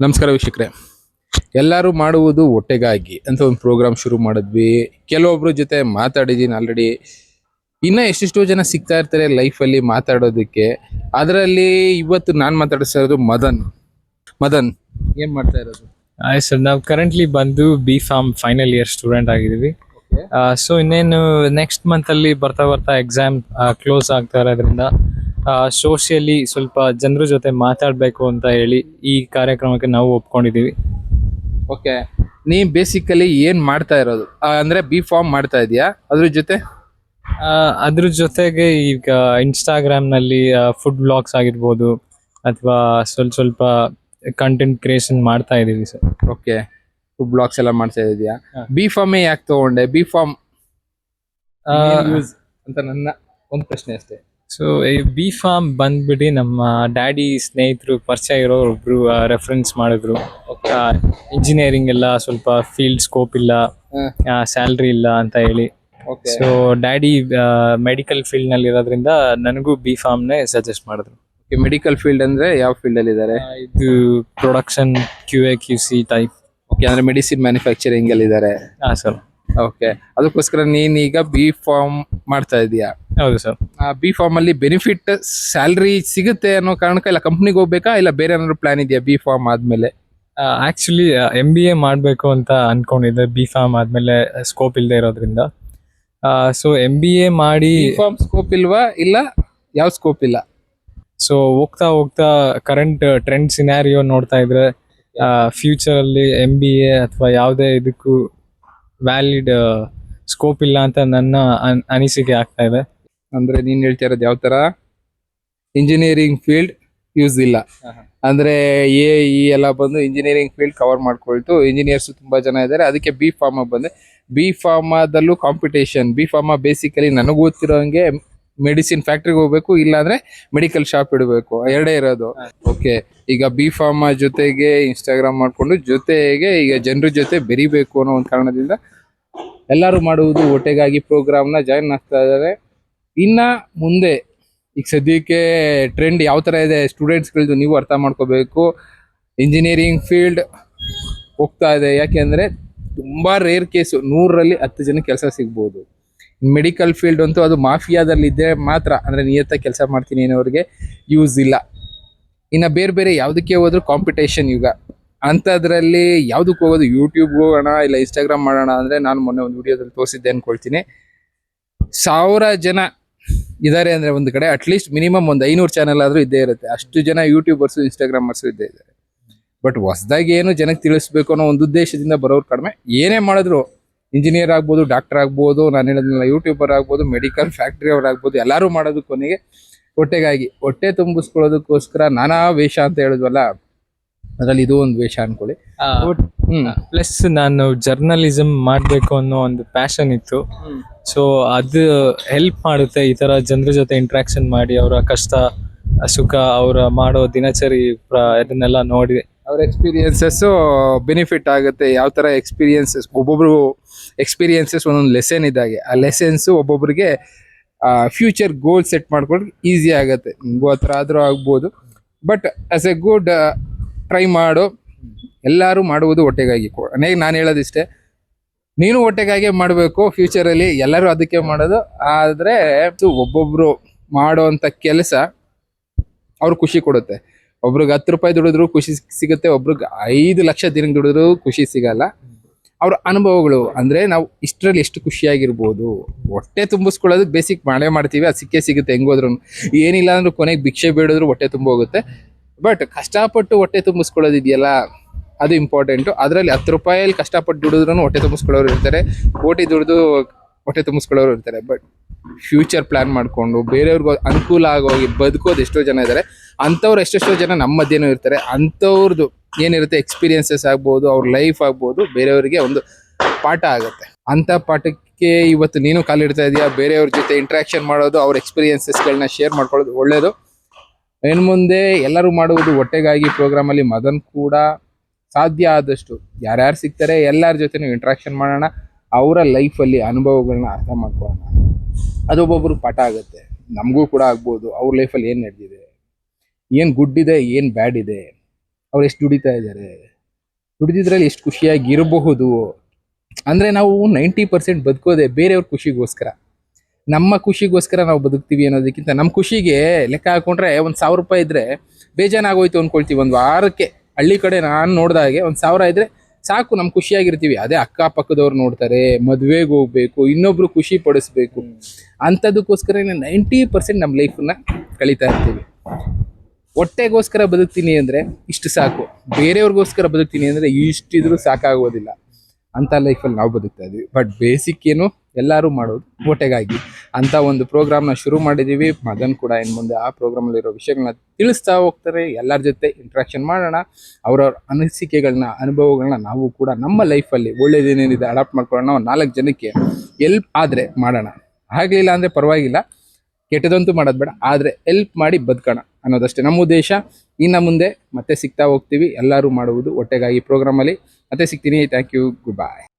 ನಮಸ್ಕಾರ ವೀಕ್ಷಕರೇ. ಎಲ್ಲರೂ ಮಾಡುವುದು ಹೊಟ್ಟೆಗಾಗಿ ಅಂತ ಒಂದು ಪ್ರೋಗ್ರಾಮ್ ಶುರು ಮಾಡಿದ್ವಿ. ಕೆಲವೊಬ್ರ ಜೊತೆ ಮಾತಾಡಿದ್ದೀನಿ ಆಲ್ರೆಡಿ ಇನ್ನ ಎಷ್ಟೆಷ್ಟೋ ಜನ ಸಿಗ್ತಾ ಇರ್ತಾರೆ ಲೈಫಲ್ಲಿ ಮಾತಾಡೋದಕ್ಕೆ. ಅದರಲ್ಲಿ ಇವತ್ತು ನಾನು ಮಾತಾಡಿಸ್ತಾ ಇರೋದು ಮದನ್. ಮದನ್ ಏನ್ ಮಾಡ್ತಾ ಇರೋದು? ಆಯ್ತು ಸರ್ ನಾವು ಕರೆಂಟ್ಲಿ ಬಂದು B Pharm final year student ಆಗಿದ್ದೀವಿ ಸೊ ಇನ್ನೇನು ನೆಕ್ಸ್ಟ್ ಮಂತ್ ಅಲ್ಲಿ ಬರ್ತಾ ಬರ್ತಾ ಎಕ್ಸಾಮ್ ಕ್ಲೋಸ್ ಆಗ್ತಾ ಇರೋದ್ರಿಂದ ಸೋಷಿಯಲಿ ಸ್ವಲ್ಪ ಜನರ ಜೊತೆ ಮಾತಾಡಬೇಕು ಅಂತ ಹೇಳಿ ಈ ಕಾರ್ಯಕ್ರಮಕ್ಕೆ ನಾವು ಒಪ್ಕೊಂಡಿದ್ದೀವಿ. ಓಕೆ ನೀ ಬೇಸಿಕಲಿ ಏನು ಮಾಡ್ತಾ ಇರೋದು? ಆ, ಅಂದ್ರೆ ಬಿ ಫಾರ್ಮ್ ಮಾಡ್ತಾ ಇದೀಯಾ? ಅದ್ರ ಜೊತೆ? ಆ, ಅದ್ರ ಜೊತೆಗೆ ಈಗ ಇನ್ಸ್ಟಾಗ್ರಾಮ್ನಲ್ಲಿ ಫುಡ್ ಬ್ಲಾಗ್ಸ್ ಆಗಿರ್ಬೋದು ಅಥವಾ ಸ್ವಲ್ಪ ಸ್ವಲ್ಪ ಕಂಟೆಂಟ್ ಕ್ರಿಯೇಷನ್ ಮಾಡ್ತಾ ಇದ್ದೀವಿ ಸರ್. ಓಕೆ ಫುಡ್ ಬ್ಲಾಗ್ಸ್ ಎಲ್ಲ ಮಾಡ್ತಾ ಇದೀಯಾ? ಹಾ. ಬಿ ಫಾರ್ಮೇ ಯಾಕೆ ತಗೊಂಡೆ? ಬಿ ಫಾರ್ಮ್ ಅಂತ ನನ್ನ ಒಂದು ಪ್ರಶ್ನೆ ಅಷ್ಟೇ. ಸೊ ಈ ಬಿ ಫಾರ್ಮ್ ಬಂದ್ಬಿಟ್ಟು ನಮ್ಮ ಡ್ಯಾಡಿ ಸ್ನೇಹಿತರು ಪರಿಚಯ ಇರೋ ಒಬ್ರು ರೆಫರೆನ್ಸ್ ಮಾಡಿದ್ರು. ಇಂಜಿನಿಯರಿಂಗ್ ಎಲ್ಲ ಸ್ವಲ್ಪ ಫೀಲ್ಡ್ ಸ್ಕೋಪ್ ಇಲ್ಲ ಸ್ಯಾಲ್ರಿ ಇಲ್ಲ ಅಂತ ಹೇಳಿ. ಸೊ ಡ್ಯಾಡಿ ಮೆಡಿಕಲ್ ಫೀಲ್ಡ್ನಲ್ಲಿ ಇರೋದ್ರಿಂದ ನನಗೂ ಬಿ ಫಾರ್ಮ್ ನೇ ಸಜೆಸ್ಟ್ ಮಾಡಿದ್ರು. ಮೆಡಿಕಲ್ ಫೀಲ್ಡ್ ಅಂದ್ರೆ ಯಾವ ಫೀಲ್ಡ್ ಅಲ್ಲಿ ಇದ್ದಾರೆ? ಇದು production Q A Q C type okay ಅಂದ್ರೆ ಮೆಡಿಸಿನ್ ಮ್ಯಾನುಫ್ಯಾಕ್ಚರಿಂಗ್ ಅಲ್ಲಿ ಇದ್ದಾರೆ. ಹಾ ಸರ್ ಓಕೆ ಅದಕ್ಕೋಸ್ಕರ ನೀನ್ ಈಗ ಬಿ ಫಾರ್ಮ್ ಮಾಡ್ತಾ ಇದೀಯಾ? ಹೌದು ಸರ್. ಬಿ ಫಾರ್ಮ್ ಅಲ್ಲಿ ಬೆನಿಫಿಟ್ ಸ್ಯಾಲ್ರಿ ಸಿಗುತ್ತೆ ಅನ್ನೋ ಕಾರಣಕ್ಕೆ ಇಲ್ಲ ಕಂಪ್ನಿಗೆ ಹೋಗ್ಬೇಕಾ ಇಲ್ಲ ಬೇರೆ ಏನಾದ್ರು ಪ್ಲಾನ್ ಇದೆಯಾ ಬಿ ಫಾರ್ಮ್ ಆದ್ಮೇಲೆ? ಆಕ್ಚುಲಿ ಎಂ ಬಿ ಎ ಮಾಡಬೇಕು ಅಂತ ಅನ್ಕೊಂಡಿದ್ದೆ ಬಿ ಫಾರ್ಮ್ ಆದ್ಮೇಲೆ ಸ್ಕೋಪ್ ಇಲ್ಲದೆ ಇರೋದ್ರಿಂದ. ಸೊ ಎಂ ಬಿ ಎ ಮಾಡಿ ಫಾರ್ಮ್ ಸ್ಕೋಪ್ ಇಲ್ವಾ? ಇಲ್ಲ ಯಾವ ಸ್ಕೋಪ್ ಇಲ್ಲ. ಸೊ ಹೋಗ್ತಾ ಹೋಗ್ತಾ ಕರೆಂಟ್ ಟ್ರೆಂಡ್ ಸಿನಾರಿಯೋ ನೋಡ್ತಾ ಇದ್ರೆ ಫ್ಯೂಚರ್ ಅಲ್ಲಿ ಎಂ ಬಿ ಎ ಅಥವಾ ಯಾವುದೇ ಇದಕ್ಕೂ ವ್ಯಾಲಿಡ್ ಸ್ಕೋಪ್ ಇಲ್ಲ ಅಂತ ನನ್ನ ಅನ್- ಅನಿಸಿಕೆ ಆಗ್ತಾ ಇದೆ. ಅಂದ್ರೆ ನೀನ್ ಹೇಳ್ತಾ ಇರೋದು ಯಾವ ತರ? ಇಂಜಿನಿಯರಿಂಗ್ ಫೀಲ್ಡ್ ಯೂಸ್ ಇಲ್ಲ. ಅಂದ್ರೆ ಎ ಇ ಎಲ್ಲ ಬಂದು ಇಂಜಿನಿಯರಿಂಗ್ ಫೀಲ್ಡ್ ಕವರ್ ಮಾಡ್ಕೊಳ್ತು. ಇಂಜಿನಿಯರ್ಸ್ ತುಂಬಾ ಜನ ಇದ್ದಾರೆ ಅದಕ್ಕೆ ಬಿ ಫಾರ್ಮ್ ಬಂದೆ. ಬಿ ಫಾರ್ಮದಲ್ಲೂ ಕಾಂಪಿಟೇಷನ್ ಬಿ ಫಾರ್ಮ ಬೇಸಿಕಲಿ ನನಗೆ ಗೊತ್ತಿರೋಂಗೆ ಮೆಡಿಸಿನ್ ಫ್ಯಾಕ್ಟ್ರಿಗೆ ಹೋಗ್ಬೇಕು ಇಲ್ಲಾಂದ್ರೆ ಮೆಡಿಕಲ್ ಶಾಪ್ ಇಡಬೇಕು. ಎರಡೇ ಇರೋದು. ಓಕೆ. ಈಗ ಬಿ ಫಾರ್ಮ ಜೊತೆಗೆ ಇನ್ಸ್ಟಾಗ್ರಾಮ್ ಮಾಡ್ಕೊಂಡು ಜೊತೆಗೆ ಈಗ ಜನರ ಜೊತೆ ಬೆರಿಬೇಕು ಅನ್ನೋ ಒಂದು ಕಾರಣದಿಂದ ಎಲ್ಲರೂ ಮಾಡುವುದು ಒಟ್ಟೆಗಾಗಿ ಪ್ರೋಗ್ರಾಮ್ನ ಜಾಯಿನ್ ಆಗ್ತಾ ಇದ್ದಾರೆ. ಇನ್ನ ಮುಂದೆ, ಈಗ ಸದ್ಯಕ್ಕೆ ಟ್ರೆಂಡ್ ಯಾವ ಥರ ಇದೆ ಸ್ಟೂಡೆಂಟ್ಸ್ಗಳದ್ದು ನೀವು ಅರ್ಥ ಮಾಡ್ಕೋಬೇಕು. ಇಂಜಿನಿಯರಿಂಗ್ ಫೀಲ್ಡ್ ಹೋಗ್ತಾ ಇದೆ. ಯಾಕೆಂದ್ರೆ ತುಂಬ ರೇರ್ ಕೇಸು ನೂರರಲ್ಲಿ ಹತ್ತು ಜನ ಕೆಲಸ ಸಿಗ್ಬೋದು. ಮೆಡಿಕಲ್ ಫೀಲ್ಡ್ ಅಂತೂ ಅದು ಮಾಫಿಯಾದಲ್ಲಿ ಇದ್ದರೆ ಮಾತ್ರ, ಅಂದರೆ ನಿಯತ್ತ ಕೆಲಸ ಮಾಡ್ತೀನಿ ಅನ್ನೋರಿಗೆ ಯೂಸ್ ಇಲ್ಲ. ಇನ್ನು ಬೇರೆ ಬೇರೆ ಯಾವುದಕ್ಕೆ ಹೋದರೂ ಕಾಂಪಿಟೇಷನ್ ಯುಗ. ಅಂಥದ್ರಲ್ಲಿ ಯಾವುದಕ್ಕೆ ಹೋಗೋದು? ಯೂಟ್ಯೂಬ್ಗೆ ಹೋಗೋಣ, ಇಲ್ಲ ಇನ್ಸ್ಟಾಗ್ರಾಮ್ ಮಾಡೋಣ ಅಂದರೆ ನಾನು ಮೊನ್ನೆ ಒಂದು ವಿಡಿಯೋದಲ್ಲಿ ತೋರಿಸಿದ್ದೆ ಅಂದ್ಕೊಳ್ತೀನಿ ಸಾವಿರ ಜನ ಇದಾರೆ ಅಂದ್ರೆ ಒಂದು ಕಡೆ ಅಟ್ಲೀಸ್ಟ್ ಮಿನಿಮಮ್ ಒಂದು ಐನೂರು ಚಾನೆಲ್ ಆದ್ರೂ ಇದ್ದೇ ಇರುತ್ತೆ. ಅಷ್ಟು ಜನ ಯೂಟ್ಯೂಬರ್ಸು ಇನ್ಸ್ಟಾಗ್ರಾಮರ್ಸು ಇದ್ದೇ ಇದ್ದಾರೆ. ಬಟ್ ಹೊಸದಾಗಿ ಏನು ಜನಕ್ಕೆ ತಿಳಿಸ್ಬೇಕು ಅನ್ನೋ ಒಂದು ಉದ್ದೇಶದಿಂದ ಬರೋರು ಕಡಿಮೆ. ಏನೇ ಮಾಡಿದ್ರು ಇಂಜಿನಿಯರ್ ಆಗ್ಬೋದು ಡಾಕ್ಟರ್ ಆಗ್ಬೋದು ನಾನು ಹೇಳಿದ್ನಲ್ಲ ಯೂಟ್ಯೂಬರ್ ಆಗ್ಬೋದು ಮೆಡಿಕಲ್ ಫ್ಯಾಕ್ಟ್ರಿ ಅವ್ರ ಆಗ್ಬೋದು ಎಲ್ಲರೂ ಮಾಡೋದು ಕೊನೆಗೆ ಹೊಟ್ಟೆಗಾಗಿ. ಹೊಟ್ಟೆ ತುಂಬಿಸ್ಕೊಳ್ಳೋದಕ್ಕೋಸ್ಕರ ನಾನಾ ವೇಷ ಅಂತ ಹೇಳಿದ್ವಲ್ಲ ಅದ್ರಲ್ಲಿ ಇದು ಒಂದು ವೇಷ ಅನ್ಕೊಳ್ಳಿ. ಪ್ಲಸ್ ನಾನು ಜರ್ನಲಿಸಮ್ ಮಾಡಬೇಕು ಅನ್ನೋ ಒಂದು ಪ್ಯಾಷನ್ ಇತ್ತು. ಸೊ ಅದು ಹೆಲ್ಪ್ ಮಾಡುತ್ತೆ ಈ ತರ ಜನರ ಜೊತೆ ಇಂಟ್ರಾಕ್ಷನ್ ಮಾಡಿ ಅವರ ಕಷ್ಟ ಸುಖ ಅವರ ಮಾಡೋ ದಿನಚರಿ ಪ್ರ- ಇದನ್ನೆಲ್ಲ ನೋಡಿ. ಅವ್ರ ಎಕ್ಸ್ಪೀರಿಯನ್ಸಸ್ ಬೆನಿಫಿಟ್ ಆಗುತ್ತೆ. ಯಾವ ತರ ಎಕ್ಸ್ಪೀರಿಯನ್ಸಸ್ ಒಬ್ಬೊಬ್ರು ಎಕ್ಸ್ಪೀರಿಯನ್ಸಸ್ ಒಂದೊಂದು ಲೆಸನ್ ಇದ್ದಾಗೆ. ಆ ಲೆಸನ್ಸ್ ಒಬ್ಬೊಬ್ರಿಗೆ ಫ್ಯೂಚರ್ ಗೋಲ್ ಸೆಟ್ ಮಾಡ್ಕೊಂಡು ಈಸಿ ಆಗುತ್ತೆ. ನಿಮಗೂ ಆ ಥರ ಆದರೂ ಆಗ್ಬೋದು. But as a good try ಮಾಡು. ಎಲ್ಲರೂ ಮಾಡುವುದು ಹೊಟ್ಟೆಗಾಗಿ ಕೊನೆಗೆ ನಾನು ಹೇಳೋದಿಷ್ಟೇ. ನೀನು ಹೊಟ್ಟೆಗಾಗಿ ಮಾಡಬೇಕು ಫ್ಯೂಚರಲ್ಲಿ ಎಲ್ಲರೂ ಅದಕ್ಕೆ ಮಾಡೋದು, ಆದರೆ ಒಬ್ಬೊಬ್ಬರು ಮಾಡುವಂಥ ಕೆಲಸ ಅವ್ರಿಗೆ ಖುಷಿ ಕೊಡುತ್ತೆ. ಒಬ್ರಿಗೆ ಹತ್ತು ರೂಪಾಯಿ ದುಡಿದ್ರು ಖುಷಿ ಸಿಗುತ್ತೆ, ಒಬ್ರಿಗೆ ಐದು ಲಕ್ಷ ದಿನ ದುಡಿದ್ರು ಖುಷಿ ಸಿಗಲ್ಲ. ಅವ್ರ ಅನುಭವಗಳು ಅಂದರೆ ನಾವು ಇಷ್ಟರಲ್ಲಿ ಎಷ್ಟು ಖುಷಿಯಾಗಿರ್ಬೋದು. ಹೊಟ್ಟೆ ತುಂಬಿಸ್ಕೊಳ್ಳೋದಕ್ಕೆ ಬೇಸಿಕ್ ಮಾಡೇ ಮಾಡ್ತೀವಿ, ಅದು ಸಿಕ್ಕೇ ಸಿಗುತ್ತೆ ಹೆಂಗೋದ್ರು ಏನಿಲ್ಲ ಅಂದ್ರೂ ಕೊನೆಗೆ ಭಿಕ್ಷೆ ಬೇಡಿದ್ರು ಹೊಟ್ಟೆ ತುಂಬ ಹೋಗುತ್ತೆ ಬಟ್ ಕಷ್ಟಪಟ್ಟು ಹೊಟ್ಟೆ ತುಂಬಿಸ್ಕೊಳ್ಳೋದು ಇದೆಯಲ್ಲ ಅದು ಇಂಪಾರ್ಟೆಂಟು ಅದರಲ್ಲಿ ಹತ್ತು ರೂಪಾಯಲ್ಲಿ ಕಷ್ಟಪಟ್ಟು ದುಡಿದ್ರೂ ಹೊಟ್ಟೆ ತುಂಬಿಸ್ಕೊಳ್ಳೋರು ಇರ್ತಾರೆ. ಕೋಟಿ ದುಡಿದು ಹೊಟ್ಟೆ ತುಂಬಿಸ್ಕೊಳ್ಳೋರು ಇರ್ತಾರೆ. ಬಟ್ ಫ್ಯೂಚರ್ ಪ್ಲ್ಯಾನ್ ಮಾಡಿಕೊಂಡು ಬೇರೆಯವ್ರಿಗೆ ಅನುಕೂಲ ಆಗೋಗಿ ಬದುಕೋದು ಎಷ್ಟೋ ಜನ ಇದ್ದಾರೆ. ಅಂಥವ್ರು ಎಷ್ಟೆಷ್ಟೋ ಜನ ನಮ್ಮ ಮಧ್ಯೆನೂ ಇರ್ತಾರೆ. ಅಂಥವ್ರದ್ದು ಏನಿರುತ್ತೆ ಎಕ್ಸ್ಪೀರಿಯನ್ಸಸ್ ಆಗ್ಬೋದು, ಅವ್ರ ಲೈಫ್ ಆಗ್ಬೋದು, ಬೇರೆಯವರಿಗೆ ಒಂದು ಪಾಠ ಆಗುತ್ತೆ. ಅಂಥ ಪಾಠಕ್ಕೆ ಇವತ್ತು ನೀನು ಕಾಲಿಡ್ತಾ ಇದೀಯಾ? ಬೇರೆಯವ್ರ ಜೊತೆ ಇಂಟ್ರಾಕ್ಷನ್ ಮಾಡೋದು, ಅವ್ರ ಎಕ್ಸ್ಪೀರಿಯನ್ಸಸ್ಗಳನ್ನ ಶೇರ್ ಮಾಡ್ಕೊಳ್ಳೋದು ಒಳ್ಳೇದು. ಇನ್ನು ಮುಂದೆ ಎಲ್ಲರೂ ಮಾಡುವುದು ಹೊಟ್ಟೆಗಾಗಿ ಪ್ರೋಗ್ರಾಮ್ ಅಲ್ಲಿ ಮದನ್ ಕೂಡ ಸಾಧ್ಯ ಆದಷ್ಟು. ಯಾರ್ಯಾರು ಸಿಗ್ತಾರೆ ಎಲ್ಲರ ಜೊತೆನೂ ಇಂಟ್ರಾಕ್ಷನ್ ಮಾಡೋಣ, ಅವರ ಲೈಫ್ ಅಲ್ಲಿ ಅನುಭವಗಳನ್ನ ಅರ್ಥ ಮಾಡ್ಕೊಳ್ಳೋಣ. ಅದು ಒಬ್ಬೊಬ್ರಿಗೆ ಪಾಠ ಆಗುತ್ತೆ. ನಮಗೂ ಕೂಡ ಆಗ್ಬೋದು. ಅವ್ರ ಲೈಫಲ್ಲಿ ಏನು ನಡೆದಿದೆ? ಏನು ಗುಡ್ ಇದೆ, ಏನು ಬ್ಯಾಡ್ ಇದೆ? ಅವ್ರು ಎಷ್ಟು ದುಡಿತಾ ಇದ್ದಾರೆ ದುಡಿದಿದ್ರಲ್ಲಿ ಎಷ್ಟು ಖುಷಿಯಾಗಿ ಇರಬಹುದು? ಅಂದ್ರೆ ನಾವು ನೈಂಟಿ ಪರ್ಸೆಂಟ್ ಬದುಕೋದೆ ಬೇರೆಯವ್ರ ಖುಷಿಗೋಸ್ಕರ. ನಮ್ಮ ಖುಷಿಗೋಸ್ಕರ ನಾವು ಬದುಕ್ತೀವಿ ಅನ್ನೋದಕ್ಕಿಂತ ನಮ್ಮ ಖುಷಿಗೆ ಲೆಕ್ಕ ಹಾಕೊಂಡ್ರೆ ಒಂದು ಸಾವಿರ ರೂಪಾಯಿ ಇದ್ರೆ ಬೇಜಾನಾಗೋಯ್ತು ಅಂದ್ಕೊಳ್ತೀವಿ ಒಂದು ವಾರಕ್ಕೆ ಹಳ್ಳಿ ಕಡೆ ನಾನು ನೋಡಿದಾಗೆ ಒಂದು ಸಾವಿರ ಇದ್ರೆ ಸಾಕು ನಮ್ಮ ಖುಷಿಯಾಗಿರ್ತೀವಿ. ಅದೇ ಅಕ್ಕಪಕ್ಕದವ್ರು ನೋಡ್ತಾರೆ, ಮದುವೆಗೆ ಹೋಗ್ಬೇಕು, ಇನ್ನೊಬ್ರು ಖುಷಿ ಪಡಿಸ್ಬೇಕು. ಅಂಥದಕ್ಕೋಸ್ಕರ ನೈಂಟಿ ಪರ್ಸೆಂಟ್ ನಮ್ಮ ಲೈಫನ್ನ ಕಳೀತಾ ಇರ್ತೀವಿ. ಹೊಟ್ಟೆಗೋಸ್ಕರ ಬದುಕ್ತೀನಿ ಅಂದರೆ ಇಷ್ಟು ಸಾಕು. ಬೇರೆಯವ್ರಿಗೋಸ್ಕರ ಬದುಕ್ತೀನಿ ಅಂದರೆ ಇಷ್ಟಿದ್ರೂ ಸಾಕಾಗೋದಿಲ್ಲ. ಅಂತ ಲೈಫಲ್ಲಿ ನಾವು ಬದುಕ್ತಾ ಇದೀವಿ ಬಟ್ ಬೇಸಿಕ್ ಏನು ಎಲ್ಲರೂ ಮಾಡೋದು ಓಟೆಗಾಗಿ ಅಂತ ಒಂದು ಪ್ರೋಗ್ರಾಮ್ನ ಶುರು ಮಾಡಿದೀವಿ. ಮಗನ್ ಕೂಡ ಇನ್ನು ಮುಂದೆ ಆ ಪ್ರೋಗ್ರಾಮಲ್ಲಿರೋ ವಿಷಯಗಳನ್ನ ತಿಳಿಸ್ತಾ ಹೋಗ್ತಾರೆ. ಎಲ್ಲರ ಜೊತೆ ಇಂಟ್ರಾಕ್ಷನ್ ಮಾಡೋಣ. ಅವ್ರವ್ರ ಅನಿಸಿಕೆಗಳನ್ನ ಅನುಭವಗಳನ್ನ ನಾವು ಕೂಡ ನಮ್ಮ ಲೈಫಲ್ಲಿ ಒಳ್ಳೇದೇನೇನಿದೆ ಅಡಾಪ್ಟ್ ಮಾಡ್ಕೊಳ್ಳೋಣ ಒಂದು ನಾಲ್ಕು ಜನಕ್ಕೆ ಎಲ್ಪ್ ಆದರೆ ಮಾಡೋಣ. ಆಗಲಿಲ್ಲ ಅಂದರೆ ಪರವಾಗಿಲ್ಲ. ಕೆಟ್ಟದಂತೂ ಮಾಡೋದು ಬೇಡ. ಆದರೆ ಎಲ್ಪ್ ಮಾಡಿ ಬದುಕೋಣ. ಅನ್ನೋದಷ್ಟೇ. ನಮ್ಮ ಉದ್ದೇಶ, ಇನ್ನು ಮುಂದೆ ಮತ್ತೆ ಸಿಗ್ತಾ ಹೋಗ್ತೀವಿ. ಎಲ್ಲರೂ ಮಾಡುವುದು ಒಟ್ಟೆಗಾಗಿ ಪ್ರೋಗ್ರಾಮಲ್ಲಿ ಮತ್ತೆ ಸಿಗ್ತೀನಿ. Thank you good bye